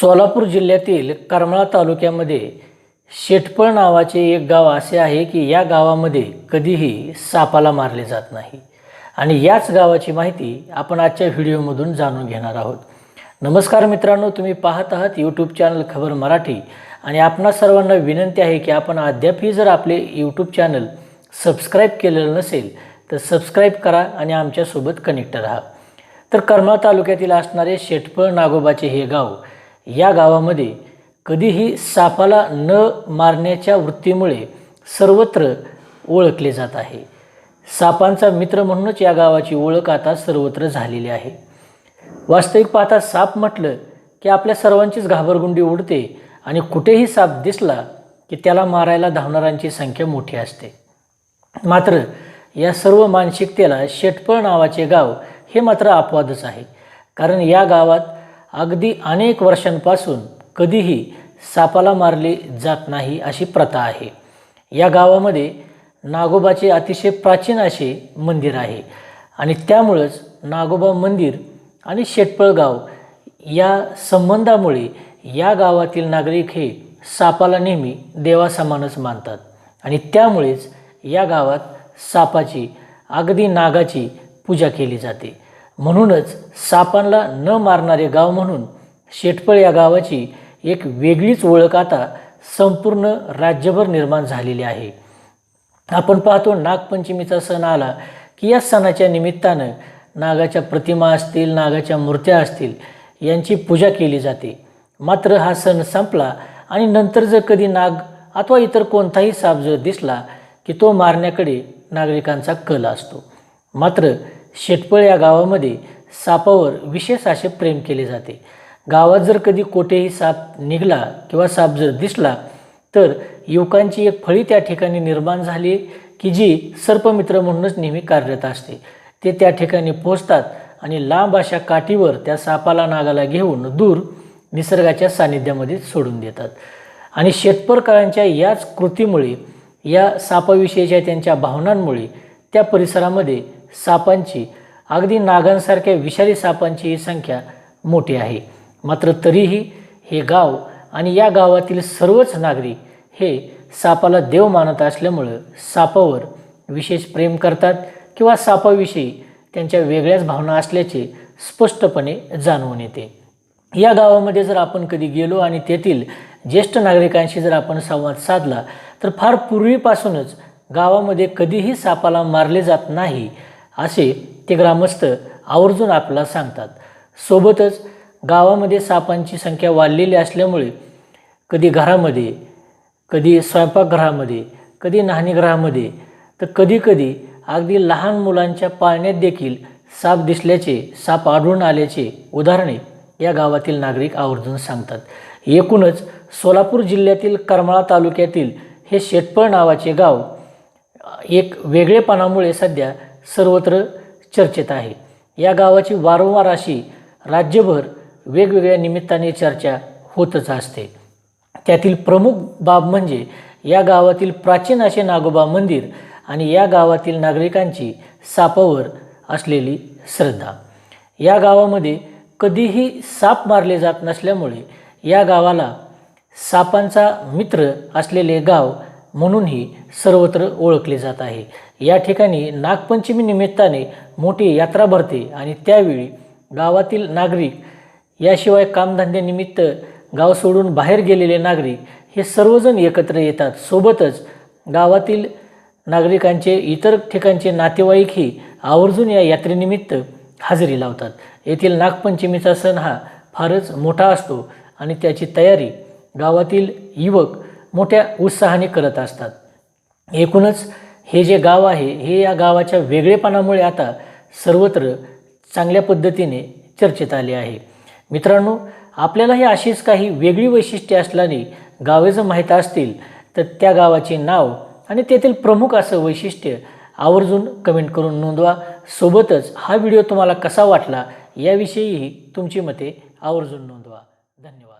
सोलापूर जिल्ह्यातील करमाळा तालुक्यामध्ये शेटपळ नावाचे एक गाव असे आहे की या गावामध्ये कधीही सापाला मारले जात नाही. आणि याच गावाची माहिती आपण आजच्या व्हिडिओमधून जाणून घेणार आहोत. नमस्कार मित्रांनो तुम्ही पाहत आहात यूट्यूब चॅनल खबर मराठी. आणि आपणा सर्वांना विनंती आहे की आपण अद्यापही जर आपले यूट्यूब चॅनल सबस्क्राईब केलेलं नसेल तर सबस्क्राईब करा आणि आमच्यासोबत कनेक्ट राहा. तर करमाळ तालुक्यातील असणारे शेटपळ नागोबाचे हे गाव या गावामध्ये कधीही सापाला न मारण्याच्या वृत्तीमुळे सर्वत्र ओळखले जात आहे. सापांचा मित्र म्हणूनच या गावाची ओळख आता सर्वत्र झालेली आहे. वास्तविक पाहता साप म्हटलं की आपल्या सर्वांचीच घाबरगुंडी उडते आणि कुठेही साप दिसला की त्याला मारायला धावणाऱ्यांची संख्या मोठी असते. मात्र या सर्व मानसिकतेला शेटपळ नावाचे गाव हे मात्र अपवादच आहे. कारण या गावात अगदी अनेक वर्षांपासून कधीही सापाला मारले जात नाही अशी प्रथा आहे. या गावामध्ये नागोबाचे अतिशय प्राचीन असे मंदिर आहे आणि त्यामुळंच नागोबा मंदिर आणि शेटपळ गाव या संबंधामुळे या गावातील नागरिक हे सापाला नेहमी देवासमानच मानतात आणि त्यामुळेच या गावात सापाची अगदी नागाची पूजा केली जाते. म्हणूनच सापांना न मारणारे गाव म्हणून शेटपळ या गावाची एक वेगळीच ओळख आता संपूर्ण राज्यभर निर्माण झालेली आहे. आपण पाहतो नागपंचमीचा सण आला की या सणाच्या निमित्तानं नागाच्या प्रतिमा असतील नागाच्या मूर्त्या असतील यांची पूजा केली जाते. मात्र हा सण संपला आणि नंतर जर कधी नाग अथवा इतर कोणताही साप जर दिसला की तो मारण्याकडे नागरिकांचा कल असतो. मात्र शेटपळ या गावामध्ये सापावर विशेष असे प्रेम केले जाते. गावात जर कधी कोठेही साप निघाला किंवा साप जर दिसला तर युवकांची एक फळी त्या ठिकाणी निर्माण झाली की जी सर्पमित्र म्हणूनच नेहमी कार्यरत असते. ते त्या ठिकाणी पोचतात आणि लांब अशा काठीवर त्या सापाला नागाला घेऊन दूर निसर्गाच्या सानिध्यामध्ये सोडून देतात. आणि शेतपरकरांच्या याच कृतीमुळे या सापाविषयीच्या त्यांच्या भावनांमुळे त्या परिसरामध्ये सापांची अगदी नागांसारख्या विषारी सापांची ही संख्या मोठी आहे. मात्र तरीही हे गाव आणि या गावातील सर्वच नागरिक हे सापाला देव मानत असल्यामुळं सापावर विशेष प्रेम करतात किंवा सापाविषयी त्यांच्या वेगळ्याच भावना असल्याचे स्पष्टपणे जाणवून येते. या गावामध्ये जर आपण कधी गेलो आणि तेथील ज्येष्ठ नागरिकांशी जर आपण संवाद साधला तर फार पूर्वीपासूनच गावामध्ये कधीही सापाला मारले जात नाही असे ते ग्रामस्थ आवर्जून आपल्याला सांगतात. सोबतच गावामध्ये सापांची संख्या वाढलेली असल्यामुळे कधी घरामध्ये कधी स्वयंपाकघरामध्ये कधी न्हाणीगृहामध्ये तर कधीकधी अगदी लहान मुलांच्या पाळण्यात देखील साप दिसल्याचे साप आढळून आल्याचे उदाहरणे या गावातील नागरिक आवर्जून सांगतात. एकूणच सोलापूर जिल्ह्यातील करमाळा तालुक्यातील हे शेटपळ नावाचे गाव एक वेगळेपणामुळे सध्या सर्वत्र चर्चेत आहे. या गावाची वारंवार अशी राज्यभर वेगवेगळ्या निमित्ताने चर्चा होतच असते. त्यातील प्रमुख बाब म्हणजे या गावातील प्राचीन असे नागोबा मंदिर आणि या गावातील नागरिकांची सापावर असलेली श्रद्धा. या गावामध्ये कधीही साप मारले जात नसल्यामुळे या गावाला सापांचा मित्र असलेले गाव म्हणूनही सर्वत्र ओळखले जात आहे. या ठिकाणी नागपंचमी निमित्ताने मोठी यात्रा भरते आणि त्यावेळी गावातील नागरिक याशिवाय कामधंद्यानिमित्त गाव सोडून बाहेर गेलेले नागरिक हे सर्वजण एकत्र येतात. सोबतच गावातील नागरिकांचे इतर ठिकाणचे नातेवाईकही आवर्जून या यात्रेनिमित्त हजेरी लावतात. येथील नागपंचमीचा सण हा फारच मोठा असतो आणि त्याची तयारी गावातील युवक मोठ्या उत्साहाने करत असतात. एकूणच हे जे गाव आहे हे या गावाच्या वेगळेपणामुळे आता सर्वत्र चांगल्या पद्धतीने चर्चेत आले आहे. मित्रांनो आपल्यालाही अशीच काही वेगळी वैशिष्ट्ये असल्याने गावे जर माहीत असतील तर त्या गावाचे नाव आणि तेथील प्रमुख असं वैशिष्ट्य आवर्जून कमेंट करून नोंदवा. सोबतच हा व्हिडिओ तुम्हाला कसा वाटला याविषयीही तुमची मते आवर्जून नोंदवा. धन्यवाद.